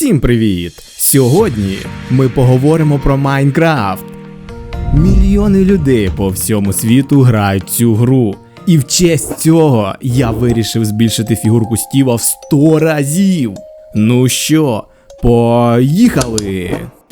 Всім привіт! Сьогодні ми поговоримо про Майнкрафт. Мільйони людей по всьому світу грають цю гру. І в честь цього я вирішив збільшити фігурку Стіва в 100 разів. Ну що, поїхали!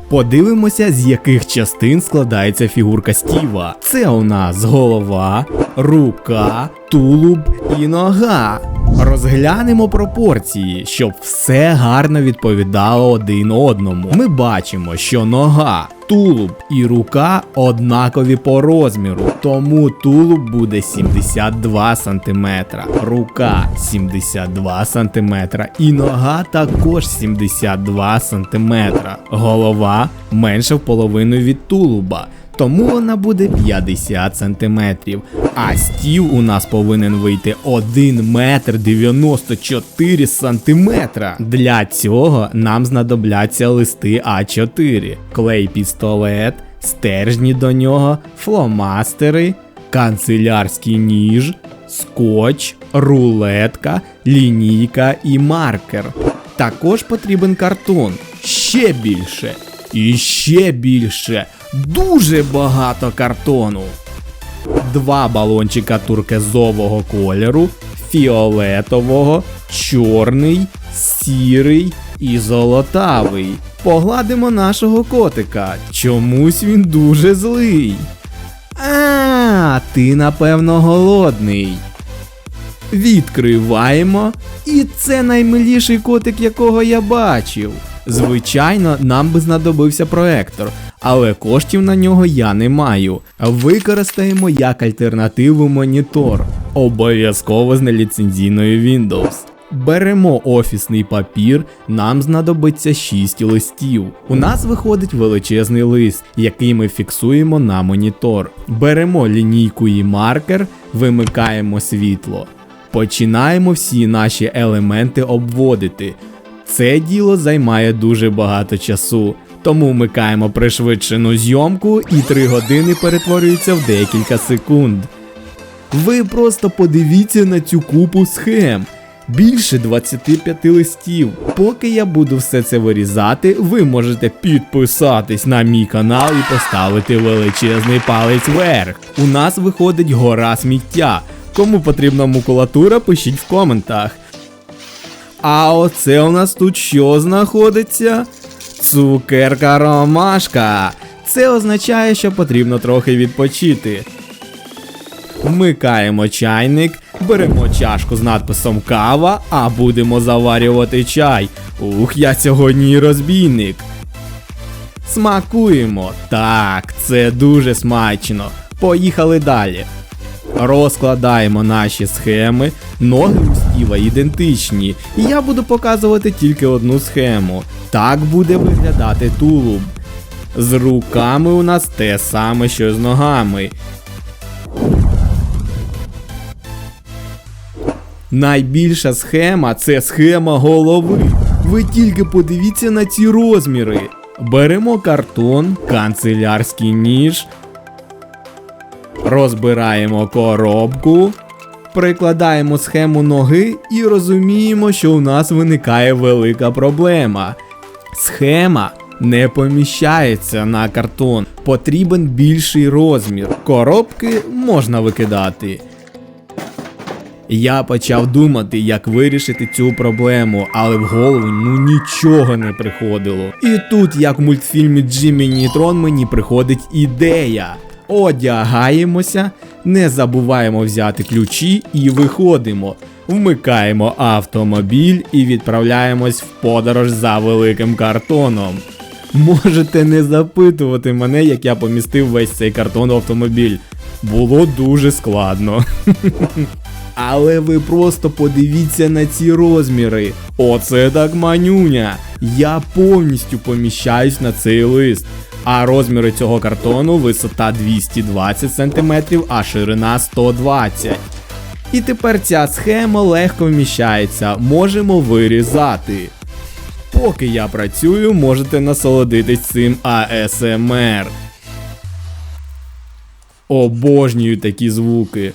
Подивимося, з яких частин складається фігурка Стіва. Це у нас голова, рука, тулуб і нога. Розглянемо пропорції, щоб все гарно відповідало один одному. Ми бачимо, що нога, тулуб і рука однакові по розміру, тому тулуб буде 72 см, рука 72 см і нога також 72 см. Голова менше в половину від тулуба тому вона буде 50 сантиметрів. А стіл у нас повинен вийти 1 метр 94 сантиметра. Для цього нам знадобляться листи А4, клей пістолет, стержні до нього, фломастери, канцелярський ніж, скотч, рулетка, лінійка і маркер. Також потрібен картон. Ще більше. І ще більше дуже багато картону. Два балончика туркезового кольору, фіолетового, чорний, сірий і золотавий. Погладимо нашого котика. Чомусь він дуже злий. А, ти напевно голодний. Відкриваємо. І це наймиліший котик, якого я бачив. Звичайно, нам би знадобився проектор, але коштів на нього я не маю. Використаємо як альтернативу монітор, обов'язково з неліцензійною Windows. Беремо офісний папір, нам знадобиться 6 листів. У нас виходить величезний лист, який ми фіксуємо на монітор. Беремо лінійку і маркер, вимикаємо світло. Починаємо всі наші елементи обводити. Це діло займає дуже багато часу, тому вмикаємо пришвидшену зйомку і 3 години перетворюються в декілька секунд. Ви просто подивіться на цю купу схем. Більше 25 листів. Поки я буду все це вирізати, ви можете підписатись на мій канал і поставити величезний палець вверх. У нас виходить гора сміття. Кому потрібна макулатура, пишіть в коментах. А оце у нас тут що знаходиться? Цукерка ромашка. Це означає, що потрібно трохи відпочити. Вмикаємо чайник, беремо чашку з надписом кава, а будемо заварювати чай. Ух, я сьогодні розбійник. Смакуємо. Так, це дуже смачно. Поїхали далі. Розкладаємо наші схеми, ноги у Стіва ідентичні, і я буду показувати тільки одну схему. Так буде виглядати тулуб. З руками у нас те саме, що з ногами. Найбільша схема це схема голови. Ви тільки подивіться на ці розміри. Беремо картон, канцелярський ніж, розбираємо коробку, прикладаємо схему ноги і розуміємо, що у нас виникає велика проблема. Схема не поміщається на картон, потрібен більший розмір. Коробки можна викидати. Я почав думати, як вирішити цю проблему, але в голову ну нічого не приходило. І тут, як в мультфільмі Джиммі Нейтрон, мені приходить ідея. Одягаємося, не забуваємо взяти ключі і виходимо. Вмикаємо автомобіль і відправляємось в подорож за великим картоном. Можете не запитувати мене, як я помістив весь цей картон в автомобіль. Було дуже складно. Але ви просто подивіться на ці розміри. Оце так манюня. Я повністю поміщаюсь на цей лист. А розміри цього картону висота 220 см, а ширина 120 І тепер ця схема легко вміщається, можемо вирізати. Поки я працюю, можете насолодитись цим АСМР. Обожнюю такі звуки.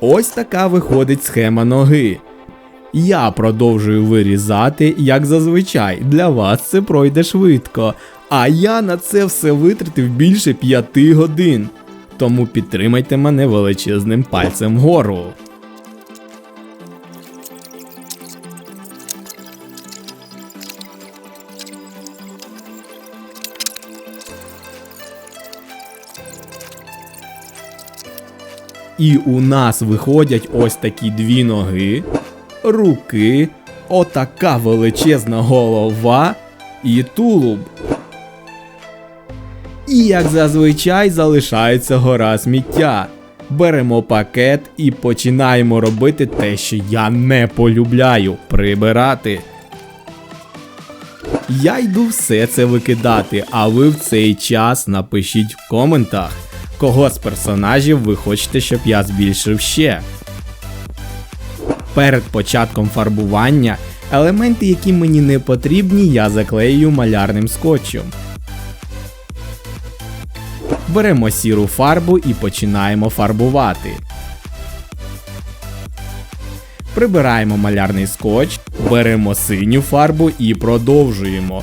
Ось така виходить схема ноги. Я продовжую вирізати, як зазвичай. Для вас це пройде швидко. А я на це все витратив більше 5 годин. Тому підтримайте мене величезним пальцем вгору. І у нас виходять ось такі дві ноги, руки, отака величезна голова і тулуб. І як зазвичай залишається гора сміття. Беремо пакет і починаємо робити те, що я не полюбляю прибирати. Я йду все це викидати, а ви в цей час напишіть в коментах, кого з персонажів ви хочете, щоб я збільшив ще. Перед початком фарбування елементи, які мені не потрібні, я заклею малярним скотчем. Беремо сіру фарбу і починаємо фарбувати. Прибираємо малярний скотч, беремо синю фарбу і продовжуємо.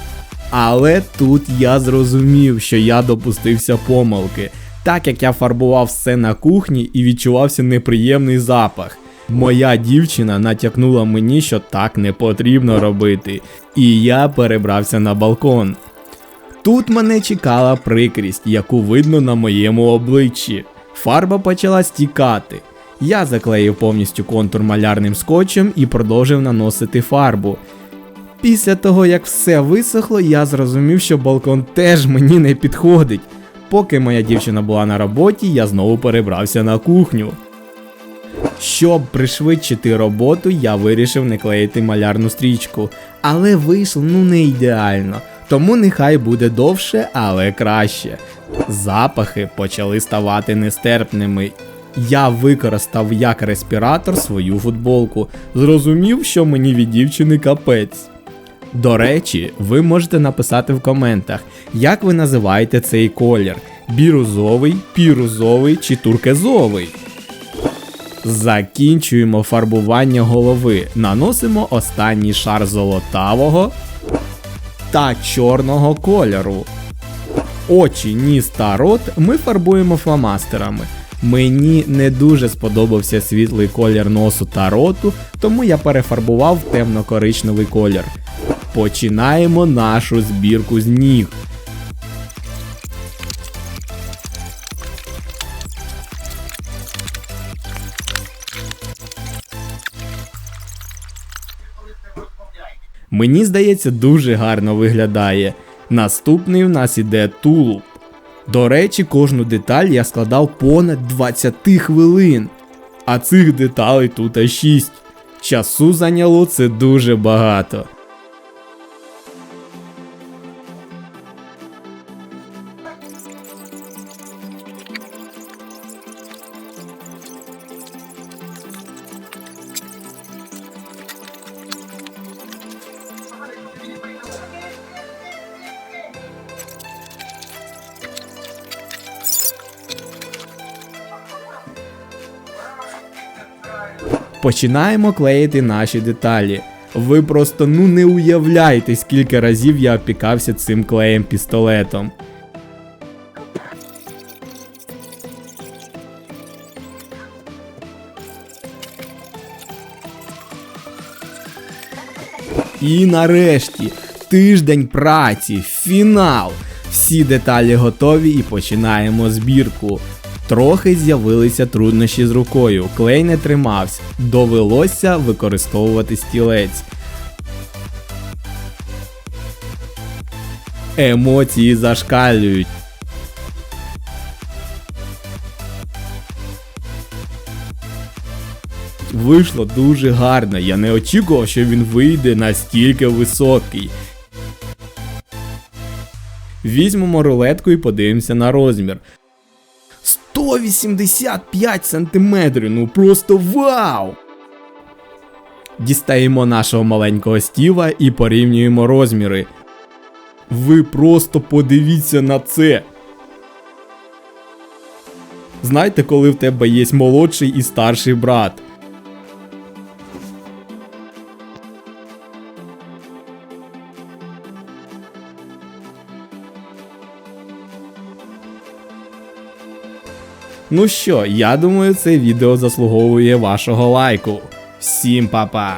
Але тут я зрозумів, що я допустився помилки, так як я фарбував все на кухні і відчувався неприємний запах. Моя дівчина натякнула мені, що так не потрібно робити, і я перебрався на балкон. Тут мене чекала прикрість, яку видно на моєму обличчі. Фарба почала стікати. Я заклеїв повністю контур малярним скотчем і продовжив наносити фарбу. Після того, як все висохло, я зрозумів, що балкон теж мені не підходить. Поки моя дівчина була на роботі, я знову перебрався на кухню. Щоб пришвидшити роботу, я вирішив не клеїти малярну стрічку, але вийшло ну не ідеально. Тому нехай буде довше, але краще. Запахи почали ставати нестерпними. Я використав як респіратор свою футболку, зрозумів, що мені від дівчини капець. До речі, ви можете написати в коментах, як ви називаєте цей колір: бірузовий, пірузовий чи туркезовий. Закінчуємо фарбування голови. Наносимо останній шар золотавого та чорного кольору. Очі, ніс та рот ми фарбуємо фломастерами. Мені не дуже сподобався світлий колір носу та роту, тому я перефарбував в темно-коричневий колір. Починаємо нашу збірку з ніг. Мені здається, дуже гарно виглядає. Наступний в нас іде тулуб. До речі, кожну деталь я складав понад 20 хвилин. А цих деталей тут аж 6. Часу зайняло це дуже багато. Починаємо клеїти наші деталі. Ви просто ну не уявляєте, скільки разів я опікався цим клеєм пістолетом. І нарешті тиждень праці, фінал. Всі деталі готові і починаємо збірку. Трохи з'явилися труднощі з рукою, клей не тримався, довелося використовувати стілець. Емоції зашкалюють. Вийшло дуже гарно, я не очікував, що він вийде настільки високий. Візьмемо рулетку і подивимося на розмір. 185 сантиметрів, ну просто вау! Дістаємо нашого маленького стіва і порівнюємо розміри. Ви просто подивіться на це. Знайте, коли в тебе є молодший і старший брат. Ну що, я думаю, це відео заслуговує вашого лайку. Всім па-па!